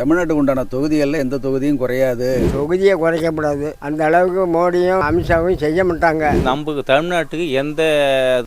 தமிழ்நாட்டுக்கு உண்டான தொகுதிகளில் எந்த தொகுதியும் குறையாது. தொகுதியை குறைக்கப்படாது. அந்த அளவுக்கு மோடியும் அமித்ஷாவும் செய்ய மாட்டாங்க. நம்ம தமிழ்நாட்டுக்கு எந்த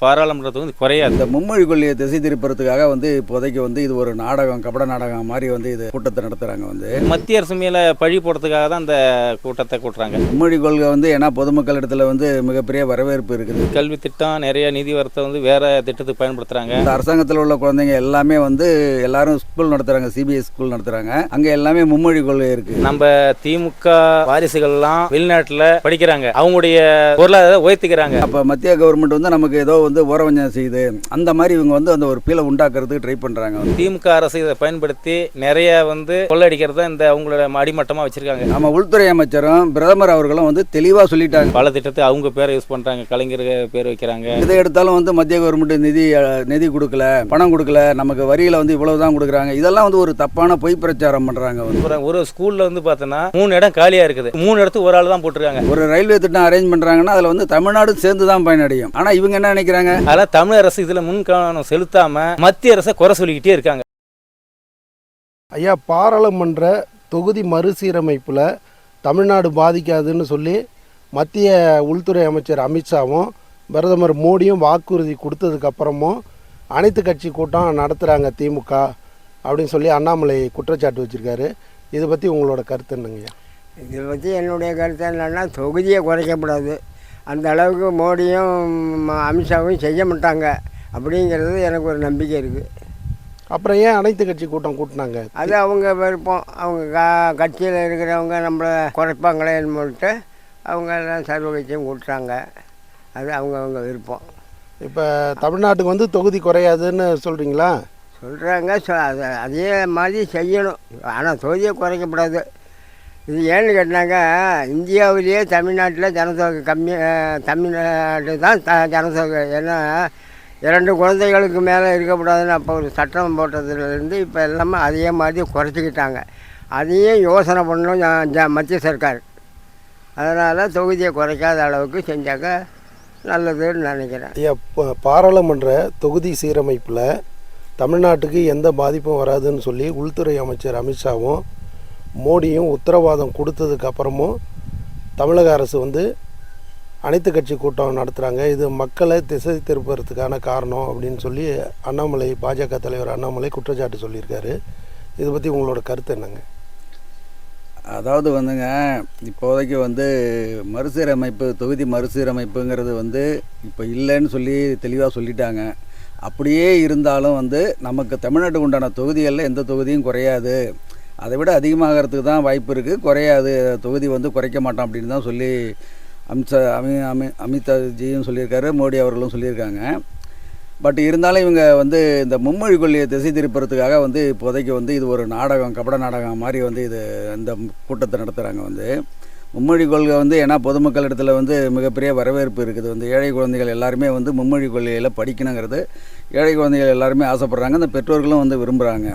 பாராளுமன்ற தொகுதி குறையாது. இந்த மும்மொழி கொள்கையை திசை திருப்பறதுக்காக வந்து இப்போதைக்கு வந்து இது ஒரு நாடகம் கபட நாடகம் மாதிரி வந்து இது கூட்டத்தை நடத்துகிறாங்க வந்து. மத்திய அரசு மேல பழி போடுறதுக்காக தான் இந்த கூட்டத்தை கூட்டுறாங்க. மும்மொழி கொள்கை வந்து ஏன்னா பொதுமக்கள் இடத்துல வந்து மிகப்பெரிய வரவேற்பு இருக்குது. கல்வி திட்டம் நிறைய நிதி வரத்தை வந்து வேற திட்டத்துக்கு பயன்படுத்துறாங்க. இந்த அரசாங்கத்தில் உள்ள குழந்தைங்க எல்லாமே வந்து எல்லாரும் ஸ்கூல் நடத்துகிறாங்க சிபிஎஸ் ஸ்கூல் நடத்துகிறாங்க அங்கே எல்லாமே மும்மொழி கொள்கை இருக்குது நம்ம திமுக வாரிசுகள்லாம் வெளிநாட்டுல படிக்கிறாங்க. அவங்களுடைய பொருளாதார உயர்த்திக்கிறாங்க. அப்போ மத்திய கவர்மெண்ட் வந்து நமக்கு ஏதோ வந்து ஓரவஞ்சம் செய்யுது. அந்த மாதிரி இவங்க வந்து அந்த ஒரு பீலை உண்டாக்குறதுக்கு ட்ரை பண்ணுறாங்க திமுக அரசு இதை பயன்படுத்தி நிறைய வந்து கொள்ளடிக்கிறத இந்த அவங்களோட அடிமட்டமா வச்சிருக்காங்க. நம்ம உள்துறை அமைச்சரும் பிரதமர் அவர்களும் வந்து தெளிவாக சொல்லிட்டாங்க. பல திட்டத்தை அவங்க பேரை யூஸ் பண்றாங்க. கலைஞர் பேர் வைக்கிறாங்க. எதை எடுத்தாலும் வந்து மத்திய கவர்மெண்ட் நிதி நிதி கொடுக்கல பணம் கொடுக்கல நமக்கு வரியில வந்து இவ்வளவு தான் கொடுக்குறாங்க. இதெல்லாம் வந்து ஒரு தப்பான பொய் பிரச்சாரம் பண்றாங்க வந்து ஒரு- ஸ்கூல்ல வந்து பார்த்தோன்னா மூணு இடம் காலியா இருக்குது. மூணு இடத்துக்கு ஒரு ஆள் தான் போட்டிருக்காங்க. ஒரு ரயில்வே திட்டம் அரேஞ்ச் பண்றாங்கன்னா அதுல வந்து தமிழ்நாடு சேர்ந்து தான் பயனடையும். ஆனா இவங்க என்ன நினைக்கிறாங்க? அதெல்லாம் தமிழ் அரசு இதுல முன்கவனம் செலுத்தாம மத்திய அரசை குறை சொல்லிக்கிட்டே இருக்காங்க. ஐயா பாராளுமன்ற தொகுதி மறுசீரமைப்பில் தமிழ்நாடு பாதிக்காதுன்னு சொல்லி மத்திய உள்துறை அமைச்சர் அமித்ஷாவும் பிரதமர் மோடியும் வாக்குறுதி கொடுத்ததுக்கப்புறமும் அனைத்து கட்சி கூட்டம் நடத்துகிறாங்க திமுக. அப்படின்னு சொல்லி அண்ணாமலை குற்றச்சாட்டு வச்சுருக்காரு. இதை பற்றி உங்களோட கருத்து என்னங்கய்யா இதை பற்றி என்னுடைய கருத்து என்னன்னா தொகுதியை குறைக்கப்படாது. அந்த அளவுக்கு மோடியும் அமித்ஷாவும் செய்ய மாட்டாங்க. அப்படிங்கிறது எனக்கு ஒரு நம்பிக்கை இருக்குது அப்புறம் ஏன் அனைத்து கட்சி கூட்டம் கூட்டினாங்க? அது அவங்க விருப்பம். அவங்க க கட்சியில் இருக்கிறவங்க நம்மளை குறைப்பாங்களேன்னு சொல்லிட்டு அவங்க எல்லாம் சர்வ கட்சியும் கூட்டுறாங்க. அது அவங்கவுங்க விருப்பம். இப்போ தமிழ்நாட்டுக்கு வந்து தொகுதி குறையாதுன்னு சொல்கிறீங்களா சொல்கிறாங்க சொ அது அதே மாதிரி செய்யணும். ஆனால் தொகுதியை குறைக்கப்படாது. இது ஏன்னு கேட்டாங்க இந்தியாவிலேயே தமிழ்நாட்டில் ஜனத்தொகை கம்மி தமிழ்நாட்டு தான் த ஜனத்தொகை ஏன்னா இரண்டு குழந்தைகளுக்கு மேலே இருக்கக்கூடாதுன்னு அப்போ ஒரு சட்டம் போட்டதுலேருந்து இப்போ எல்லாமே அதே மாதிரி குறைச்சிக்கிட்டாங்க. அதையும் யோசனை பண்ணணும் ஜ- மத்திய சர்க்கார். அதனால் தொகுதியை குறைக்காத அளவுக்கு செஞ்சாக்க நல்லதுன்னு நினைக்கிறேன். ஐயா பாராளுமன்ற தொகுதி சீரமைப்பில் தமிழ்நாட்டுக்கு எந்த பாதிப்பும் வராதுன்னு சொல்லி உள்துறை அமைச்சர் அமித்ஷாவும் மோடியும் உத்தரவாதம் கொடுத்ததுக்கு அப்புறமும் தமிழக அரசு வந்து அனைத்து கட்சி கூட்டம் நடத்துகிறாங்க இது மக்களை திசை திருப்புறதுக்கான காரணம் அப்படின்னு சொல்லி அண்ணாமலை பாஜக தலைவர் அண்ணாமலை குற்றச்சாட்டு சொல்லியிருக்காரு. இதை பற்றி உங்களோட கருத்து என்னங்க? அதாவது வந்துங்க இப்போதைக்கு வந்து மறுசீரமைப்பு தொகுதி மறுசீரமைப்புங்கிறது வந்து இப்போ இல்லைன்னு சொல்லி தெளிவாக சொல்லிட்டாங்க. அப்படியே இருந்தாலும் வந்து நமக்கு தமிழ்நாட்டுக்கு உண்டான தொகுதிகளில் எந்த தொகுதியும் குறையாது. அதை விட அதிகமாகிறதுக்கு தான் வாய்ப்பு இருக்குது குறையாது. தொகுதி வந்து குறைக்க மாட்டோம் அப்படின்னு தான் சொல்லி அமித்ஷா அமி அமி அமித்ஷாஜியும் சொல்லியிருக்காரு மோடி அவர்களும் சொல்லியிருக்காங்க. பட் இருந்தாலும் இவங்க வந்து இந்த மும்மொழி கொள்கையை திசை திருப்புறதுக்காக வந்து இப்போதைக்கு வந்து இது ஒரு நாடகம் கபட நாடகம் மாதிரி வந்து இது இந்த கூட்டத்தை நடத்துகிறாங்க வந்து. மும்மொழி கொள்கை வந்து ஏன்னா பொதுமக்கள் இடத்துல வந்து மிகப்பெரிய வரவேற்பு இருக்குது. வந்து ஏழை குழந்தைகள் எல்லாருமே வந்து மும்மொழி கொள்கையில் படிக்கணுங்கிறது ஏழை குழந்தைகள் எல்லாருமே ஆசைப்பட்றாங்க. அந்த பெற்றோர்களும் வந்து விரும்புகிறாங்க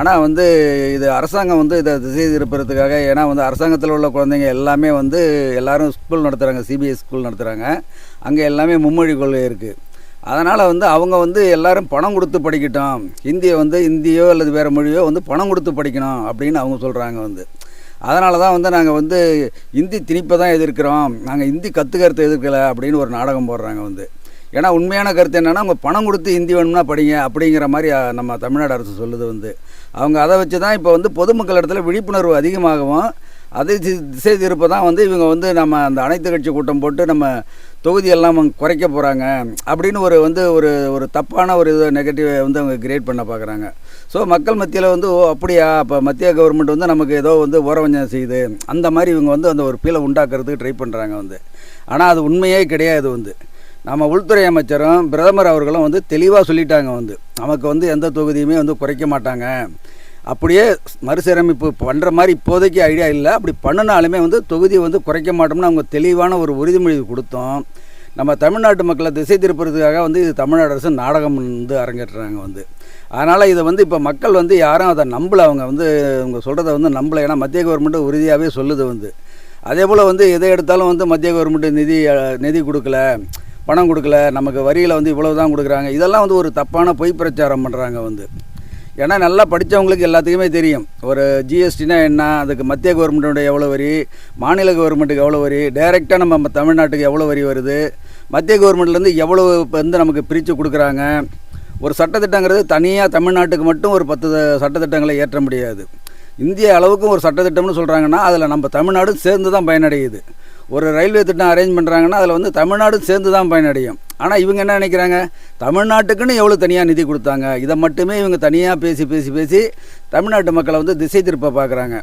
ஆனால் வந்து இது அரசாங்கம் வந்து இதை திசை திருப்புறதுக்காக ஏன்னா வந்து அரசாங்கத்தில் உள்ள குழந்தைங்க எல்லாமே வந்து எல்லாரும் ஸ்கூல் நடத்துகிறாங்க சிபிஎஸ் ஸ்கூல் நடத்துகிறாங்க அங்கே எல்லாமே மும்மொழி கொள்கை இருக்குது அதனால் வந்து அவங்க வந்து எல்லாரும் பணம் கொடுத்து படிக்கட்டும். ஹிந்தியை வந்து இந்தியோ அல்லது வேறு மொழியோ வந்து பணம் கொடுத்து படிக்கணும் அப்படின்னு அவங்க சொல்கிறாங்க வந்து. அதனால தான் வந்து நாங்கள் வந்து இந்தி திணிப்பை தான் எதிர்க்கிறோம். நாங்கள் இந்தி கற்றுக்கறத எதிர்க்கலை அப்படின்னு ஒரு நாடகம் போடுறாங்க வந்து. ஏன்னா உண்மையான கருத்து என்னென்னா அவங்க பணம் கொடுத்து இந்தி வேணும்னா படிங்க அப்படிங்கிற மாதிரி நம்ம தமிழ்நாடு அரசு சொல்லுது வந்து. அவங்க அதை வச்சு தான் இப்போ வந்து பொதுமக்கள் இடத்துல விழிப்புணர்வு அதிகமாகவும் அதை தி- திசை திருப்ப தான் வந்து இவங்க வந்து நம்ம அந்த அனைத்து கட்சி கூட்டம் போட்டு நம்ம தொகுதியெல்லாம் அவங்க குறைக்க போகிறாங்க அப்படின்னு ஒரு வந்து ஒரு ஒரு தப்பான ஒரு இது நெகட்டிவ் வந்து அவங்க கிரியேட் பண்ண பார்க்குறாங்க ஸோ மக்கள் மத்தியில் வந்து ஓ அப்படியா? அப்போ மத்திய கவர்மெண்ட் வந்து நமக்கு ஏதோ வந்து ஓரவஞ்சம் செய்யுது. அந்த மாதிரி இவங்க வந்து அந்த ஒரு பீலை உண்டாக்குறதுக்கு ட்ரை பண்ணுறாங்க வந்து. ஆனால் அது உண்மையே கிடையாது வந்து. நம்ம உள்துறை அமைச்சரும் பிரதமர் அவர்களும் வந்து தெளிவாக சொல்லிட்டாங்க வந்து. நமக்கு வந்து எந்த தொகுதியுமே வந்து குறைக்க மாட்டாங்க. அப்படியே மறுசீரமைப்பு பண்ணுற மாதிரி இப்போதைக்கு ஐடியா இல்லை. அப்படி பண்ணினாலுமே வந்து தொகுதியை வந்து குறைக்க மாட்டோம்னு அவங்க தெளிவான ஒரு உறுதிமொழி கொடுத்தோம். நம்ம தமிழ்நாட்டு மக்களை திசை திருப்புறதுக்காக வந்து இது தமிழ்நாடு அரசு நாடகம் வந்து அரங்கேற்றுறாங்க வந்து. அதனால் இதை வந்து இப்போ மக்கள் வந்து யாரும் அதை நம்பலை. அவங்க வந்து அவங்க சொல்கிறத வந்து நம்பலை. ஏன்னா மத்திய கவர்மெண்ட்டு உறுதியாகவே சொல்லுது வந்து. அதே போல் வந்து எதை எடுத்தாலும் வந்து மத்திய கவர்மெண்ட்டு நிதி நிதி கொடுக்கல பணம் கொடுக்கல. நமக்கு வரியில் வந்து இவ்வளவு தான் கொடுக்குறாங்க. இதெல்லாம் வந்து ஒரு தப்பான பொய் பிரச்சாரம் பண்ணுறாங்க வந்து. ஏன்னா நல்லா படித்தவங்களுக்கு எல்லாத்துக்குமே தெரியும். ஒரு ஜிஎஸ்டினா என்ன அதுக்கு மத்திய கவர்மெண்ட்டோட எவ்வளோ வரி மாநில கவர்மெண்ட்டுக்கு எவ்வளோ வரி டைரெக்டாக நம்ம நம்ம தமிழ்நாட்டுக்கு எவ்வளோ வரி வருது மத்திய கவர்மெண்ட்லேருந்து எவ்வளோ இப்போ வந்து நமக்கு பிரித்து கொடுக்குறாங்க ஒரு சட்டத்திட்டங்கிறது தனியாக தமிழ்நாட்டுக்கு மட்டும் ஒரு பத்து சட்டத்திட்டங்களை ஏற்ற முடியாது. இந்திய அளவுக்கும் ஒரு சட்டத்திட்டம்னு சொல்கிறாங்கன்னா அதில் நம்ம தமிழ்நாடும் சேர்ந்து தான் பயனடையுது. ஒரு ரயில்வே திட்டம் அரேஞ்ச் பண்ணுறாங்கன்னா அதில் வந்து தமிழ்நாடும் சேர்ந்து தான் பயனடையும். ஆனால் இவங்க என்ன நினைக்கிறாங்க? தமிழ்நாட்டுக்குன்னு எவ்வளோ தனியாக நிதி கொடுத்தாங்க? இதை மட்டுமே இவங்க தனியாக பேசி பேசி பேசி தமிழ்நாட்டு மக்களை வந்து திசை திருப்ப பார்க்குறாங்க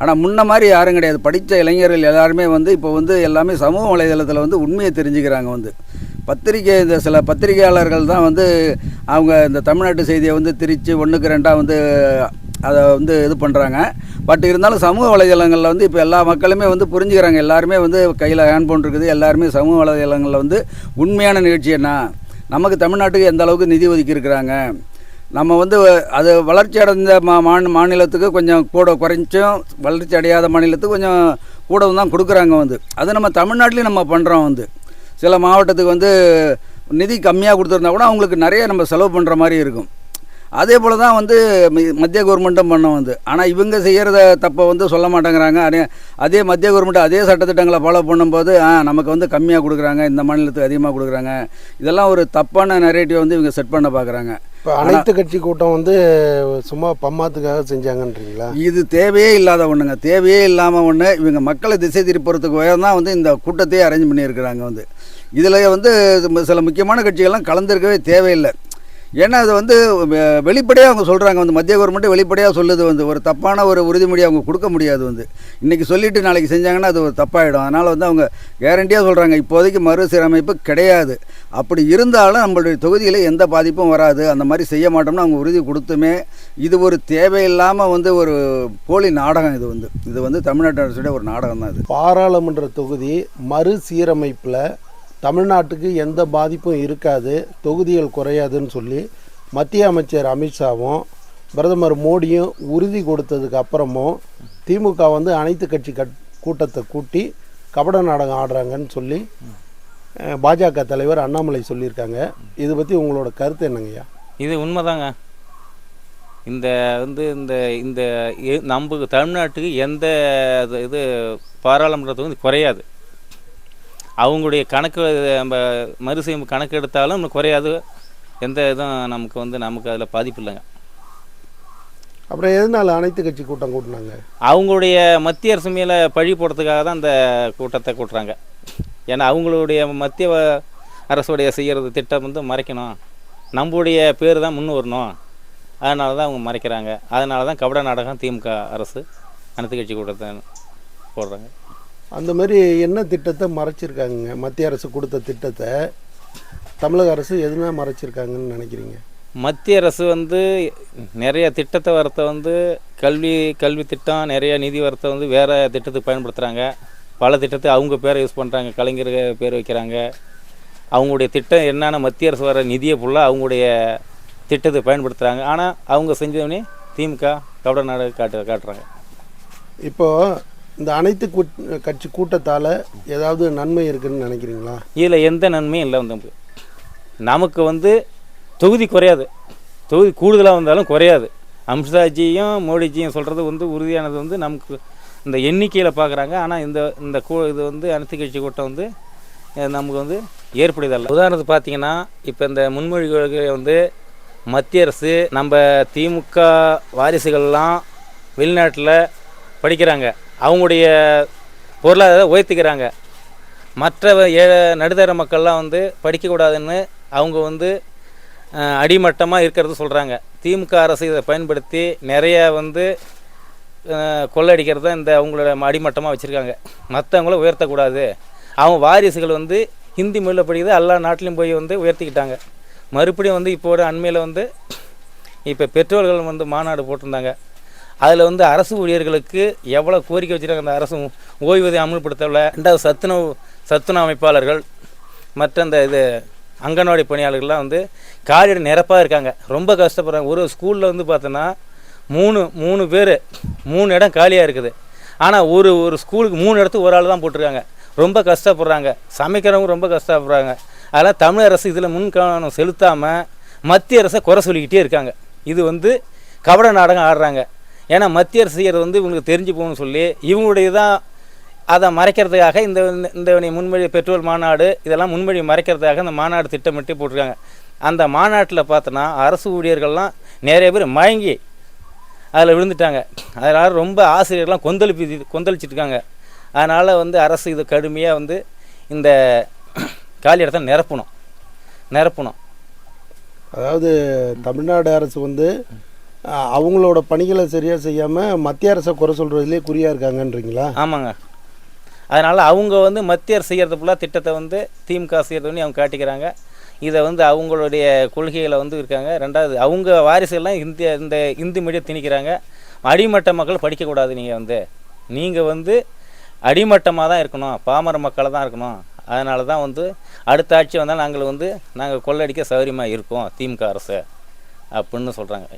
ஆனால் முன்ன மாதிரி யாரும் கிடையாது. படித்த இளைஞர்கள் எல்லாருமே வந்து இப்போ வந்து எல்லாமே சமூக வலைதளத்தில் வந்து உண்மையை தெரிஞ்சுக்கிறாங்க வந்து. பத்திரிகை இந்த சில பத்திரிகையாளர்கள் தான் வந்து அவங்க இந்த தமிழ்நாட்டு செய்தியை வந்து திரித்து ஒன்றுக்கு ரெண்டாக வந்து அதை வந்து இது பண்ணுறாங்க பட் இருந்தாலும் சமூக வலைதளங்களில் வந்து இப்போ எல்லா மக்களுமே வந்து புரிஞ்சுக்கிறாங்க. எல்லாருமே வந்து கையில் ஹேண்ட்போன் இருக்குது. எல்லாருமே சமூக வலைதளங்களில் வந்து உண்மையான நிகழ்ச்சி என்ன? நமக்கு தமிழ்நாட்டுக்கு எந்த அளவுக்கு நிதி ஒதுக்கி இருக்கிறாங்க? நம்ம வந்து அது வளர்ச்சி அடைந்த மா மா மாநிலத்துக்கு கொஞ்சம் கூட குறைஞ்சும் வளர்ச்சி அடையாத மாநிலத்துக்கு கொஞ்சம் கூடவும் தான் கொடுக்குறாங்க வந்து. அது நம்ம தமிழ்நாட்டிலையும் நம்ம பண்ணுறோம் வந்து. சில மாவட்டத்துக்கு வந்து நிதி கம்மியாக கொடுத்துருந்தா கூட அவங்களுக்கு நிறைய நம்ம செலவு பண்ணுற மாதிரி இருக்கும். அதே போல் தான் வந்து மத்திய கவர்மெண்ட்டும் பண்ணோம் வந்து. ஆனால் இவங்க செய்கிறத தப்பை வந்து சொல்ல மாட்டேங்கிறாங்க. அதே அதே மத்திய கவர்மெண்ட் அதே சட்டத்திட்டங்களை ஃபாலோ பண்ணும்போது நமக்கு வந்து கம்மியாக கொடுக்குறாங்க. இந்த மாநிலத்துக்கு அதிகமாக கொடுக்குறாங்க. இதெல்லாம் ஒரு தப்பான நரேட்டிவ் வந்து இவங்க செட் பண்ண பார்க்குறாங்க இப்போ அனைத்து கட்சி கூட்டம் வந்து சும்மா பம்மாத்துக்காக செஞ்சாங்கன்றீங்களா? இது தேவையே இல்லாத ஒன்றுங்க தேவையே இல்லாமல் ஒன்று இவங்க மக்களை திசை திருப்புறதுக்கு தான் வந்து இந்த கூட்டத்தையே அரேஞ்ச் பண்ணியிருக்கிறாங்க வந்து. இதில் வந்து சில முக்கியமான கட்சிகள்லாம் கலந்துருக்கவே தேவையில்லை. ஏன்னா அது வந்து வெளிப்படையாக அவங்க சொல்கிறாங்க வந்து மத்திய கவர்மெண்ட்டு வெளிப்படையாக சொல்லுது. வந்து ஒரு தப்பான ஒரு உறுதிமொழி அவங்க கொடுக்க முடியாது. வந்து இன்றைக்கி சொல்லிவிட்டு நாளைக்கு செஞ்சாங்கன்னா அது ஒரு தப்பாகிடும் அதனால் வந்து அவங்க கேரண்டியாக சொல்கிறாங்க இப்போதைக்கு மறுசீரமைப்பு கிடையாது. அப்படி இருந்தாலும் நம்மளுடைய தொகுதியில் எந்த பாதிப்பும் வராது. அந்த மாதிரி செய்ய மாட்டோம்னு அவங்க உறுதி கொடுத்துமே இது ஒரு தேவையில்லாமல் வந்து ஒரு போலி நாடகம் இது வந்து. இது வந்து தமிழ்நாட்டு அரசுடைய ஒரு நாடகம் தான் இது. பாராளுமன்ற தொகுதி மறுசீரமைப்பில் தமிழ்நாட்டுக்கு எந்த பாதிப்பும் இருக்காது தொகுதிகள் குறையாதுன்னு சொல்லி மத்திய அமைச்சர் அமித்ஷாவும் பிரதமர் மோடியும் உறுதி கொடுத்ததுக்கு அப்புறமும் திமுக வந்து அனைத்து கட்சி கட் கூட்டத்தை கூட்டி கபட நாடகம் ஆடுறாங்கன்னு சொல்லி பாஜக தலைவர் அண்ணாமலை சொல்லியிருக்காங்க. இதை பற்றி உங்களோட கருத்து என்னங்கய்யா இது உண்மைதாங்க. இந்த வந்து இந்த இந்த நம்ம தமிழ்நாட்டுக்கு எந்த இது- இது பாராளுமன்றத்துக்கு குறையாது. அவங்களுடைய கணக்கு நம்ம மறுசீம் கணக்கு எடுத்தாலும் நமக்கு குறையாது. எந்த இதுவும் நமக்கு வந்து நமக்கு அதில் பாதிப்பு இல்லைங்க. அப்புறம் எதனால அனைத்து கட்சி கூட்டம் கூட்டினாங்க? அவங்களுடைய மத்திய அரசு மேலே பழி போடுறதுக்காக தான் இந்த கூட்டத்தை கூட்டுறாங்க. ஏன்னா அவங்களுடைய மத்திய அரசுடைய செய்கிறது திட்டம் வந்து மறைக்கணும். நம்முடைய பேர் தான் முன் வரணும். அதனால தான் அவங்க மறைக்கிறாங்க. அதனால தான் கபட நாடகம் திமுக அரசு அனைத்து கட்சி கூட்டத்தை போடுறாங்க. அந்த மாதிரி என்ன திட்டத்தை மறைச்சிருக்காங்க மத்திய அரசு கொடுத்த திட்டத்தை தமிழக அரசு எதுனா மறைச்சிருக்காங்கன்னு நினைக்கிறீங்க? மத்திய அரசு வந்து நிறைய திட்டத்தை வரத்தை வந்து கல்வி கல்வி திட்டம் நிறைய நிதி வரத்தை வந்து வேறு திட்டத்துக்கு பயன்படுத்துகிறாங்க பல திட்டத்தை அவங்க பேரை யூஸ் பண்ணுறாங்க கலைஞர் பேர் வைக்கிறாங்க. அவங்களுடைய திட்டம் என்னென்ன மத்திய அரசு வர நிதியை ஃபுல்லாக அவங்களுடைய திட்டத்தை பயன்படுத்துகிறாங்க ஆனால் அவங்க செஞ்சவனே திமுக கபட நாடு காட்டு காட்டுறாங்க. இப்போ இந்த அனைத்து கூட் கட்சி கூட்டத்தால் ஏதாவது நன்மை இருக்குதுன்னு நினைக்கிறீங்களா? இதில் எந்த நன்மையும் இல்லை வந்து. நமக்கு நமக்கு வந்து தொகுதி குறையாது. தொகுதி கூடுதலாக வந்தாலும் குறையாது. அம்சாஜியும் மோடிஜியும் சொல்கிறது வந்து உறுதியானது வந்து நமக்கு இந்த எண்ணிக்கையில் பார்க்குறாங்க ஆனால் இந்த இந்த கூ இது வந்து அனைத்து கட்சி கூட்டம் வந்து நமக்கு வந்து ஏற்புடையதல்ல. உதாரணத்துக்கு பார்த்தீங்கன்னா இப்போ இந்த முன்மொழிகளுக்கு வந்து மத்திய அரசு நம்ம திமுக வாரிசுகள்லாம் வெளிநாட்டில் படிக்கிறாங்க. அவங்களுடைய பொருளாதாரத்தை உயர்த்திக்கிறாங்க. மற்ற ஏ நடுத்தர மக்கள்லாம் வந்து படிக்கக்கூடாதுன்னு அவங்க வந்து அடிமட்டமாக இருக்கிறது சொல்கிறாங்க திமுக அரசு இதை பயன்படுத்தி நிறைய வந்து கொள்ளடிக்கிறது தான் இந்த அவங்களோட அடிமட்டமாக வச்சுருக்காங்க. மற்றவங்கள உயர்த்தக்கூடாது. அவங்க வாரிசுகள் வந்து ஹிந்தி மொழியில் படிக்கிறது எல்லா நாட்டிலையும் போய் வந்து உயர்த்திக்கிட்டாங்க. மறுபடியும் வந்து இப்போ அண்மையில் வந்து இப்போ பெற்றோர்கள் வந்து மாநாடு போட்டிருந்தாங்க. அதில் வந்து அரசு ஊழியர்களுக்கு எவ்வளோ கோரிக்கை வச்சுருக்காங்க அந்த அரசு ஓய்வூதியம் அமல்படுத்தவில்லை ரெண்டாவது சத்துணவு சத்துணவு அமைப்பாளர்கள் மற்ற அந்த இது அங்கன்வாடி பணியாளர்கள்லாம் வந்து காலியிட நிரப்பாக இருக்காங்க. ரொம்ப கஷ்டப்படுறாங்க. ஒரு ஸ்கூலில் வந்து பார்த்தோன்னா மூணு மூணு பேர் மூணு இடம் காலியாக இருக்குது. ஆனால் ஒரு ஒரு ஸ்கூலுக்கு மூணு இடத்துக்கு ஒரு ஆள் தான் போட்டிருக்காங்க. ரொம்ப கஷ்டப்படுறாங்க. சமைக்கிறவங்க ரொம்ப கஷ்டப்படுறாங்க. அதெல்லாம் தமிழ் அரசு இதில் முன்கவனம் செலுத்தாமல் மத்திய அரசை குறை சொல்லிக்கிட்டே இருக்காங்க. இது வந்து கபட நாடகம் ஆடுறாங்க. ஏன்னா மத்திய அரசு வந்து இவங்களுக்கு தெரிஞ்சு போகணும்னு சொல்லி இவங்களுடைய தான் அதை மறைக்கிறதுக்காக இந்த இந்த முன்மொழி பெட்ரோல் மாநாடு இதெல்லாம் முன்மொழி மறைக்கிறதுக்காக இந்த மாநாடு திட்டமிட்டு போட்டிருக்காங்க. அந்த மாநாட்டில் பார்த்தோன்னா அரசு ஊழியர்கள்லாம் நிறைய பேர் மயங்கி அதில் விழுந்துட்டாங்க. அதனால் ரொம்ப ஆசிரியர்கள்லாம் கொந்தளிப்பி கொந்தளிச்சிட்ருக்காங்க அதனால் வந்து அரசு இது கடுமையாக வந்து இந்த காலி இடத்த நிரப்பணும். நிரப்பணும். அதாவது தமிழ்நாடு அரசு வந்து அவங்களோட பணிகளை சரியாக செய்யாமல் மத்திய அரசை குறை சொல்கிறதுலே குறியாக இருக்காங்கன்றீங்களா? ஆமாங்க. அதனால் அவங்க வந்து மத்திய அரசு செய்கிறது ஃபுல்லாக திட்டத்தை வந்து திமுக செய்கிறது அவங்க காட்டிக்கிறாங்க. இதை வந்து அவங்களுடைய கொள்கைகளை வந்து இருக்காங்க. ரெண்டாவது அவங்க வாரிசுகள்லாம் இந்திய இந்த இந்து மீடியம் திணிக்கிறாங்க. அடிமட்ட மக்கள் படிக்கக்கூடாது நீங்கள் வந்து. நீங்கள் வந்து அடிமட்டமாக தான் இருக்கணும். பாமர மக்களை தான் இருக்கணும். அதனால தான் வந்து அடுத்த ஆட்சி வந்தால் நாங்கள் வந்து நாங்கள் கொள்ளடிக்க சௌகரியமாக இருக்கோம் திமுக அரசு. அப்படின்னு சொல்கிறாங்க